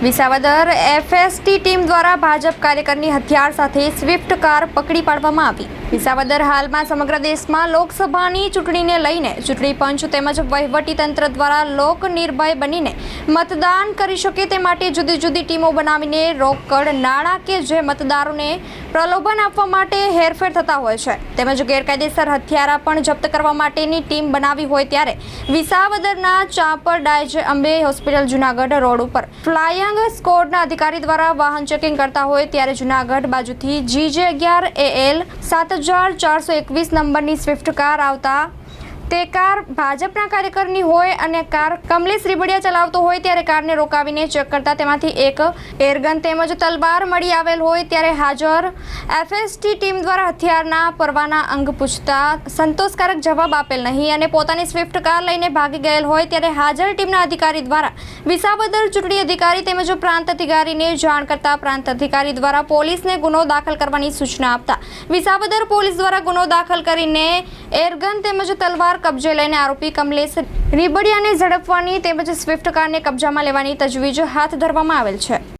Visavadar FST team દ્વારા ભાજપ કાર્યકરની હથિયાર સાથે સ્વિફ્ટ કાર પકડી પાડવામાં આવી. વિસાવદર હાલમાં સમગ્ર દેશમાં લોકસભાની ચૂંટણીને લઈને ચૂંટણી પંચ તેમજ તંત્ર દ્વારા લોક નિર્ભય બનીને મતદાન કરી શકે તે માટે જુદી જુદી ટીમો બનાવીને રોકડ નાણાં કે જે મતદારોને પ્રલોભન આપવા માટે હેરફેર થતા હોય છે. તેમજ ગેરકાયદેસર હથિયારા પણ જપ્ત કરવા માટેની ટીમ બનાવી હોય ત્યારે વિસાવદરના ચાપર ડાયજ અંબે હોસ્પિટલ જુનાગઢ રોડ ઉપર ફ્લાયંગ સ્કોડના અધિકારી દ્વારા વાહન ચેકિંગ કરતા હોય ત્યારે જુનાગઢ બાજુથી જીજે અગિયાર એ એલ સાત હજાર ચારસો એકવીસ નંબરની સ્વિફ્ટ કાર આવતા તે કાર ભાજપના કાર્યકરની હોય અને કાર કમલેશ રીબડિયા ચલાવતો હોય ત્યારે કારને રોકાવીને ચેક કરતા તેમાંથી એક એરગન તેમજ તલવાર મળી આવેલ હોય ત્યારે હાજર એફએસટી ટીમ દ્વારા હથિયારના પરવાના અંગ પૂછતા સંતોષકારક જવાબ આપેલ નહીં અને પોતાની સ્વિફ્ટ કાર લઈને ભાગી ગયેલ હોય ત્યારે હાજર ટીમના અધિકારી દ્વારા વિસાવદર ચૂંટણી અધિકારી તેમજ પ્રાંત અધિકારીને જાણ કરતા પ્રાંત અધિકારી દ્વારા પોલીસને ગુનો દાખલ કરવાની સૂચના આપતા વિસાવદર પોલીસ દ્વારા ગુનો દાખલ કરીને એરગન તેમજ તલવાર કબજે લઈને આરોપી કમલેશ રીબડિયાને ઝડપવાની તેમજ સ્વિફ્ટ કારને કબજામાં લેવાની તજવીજ હાથ ધરવામાં આવેલ છે.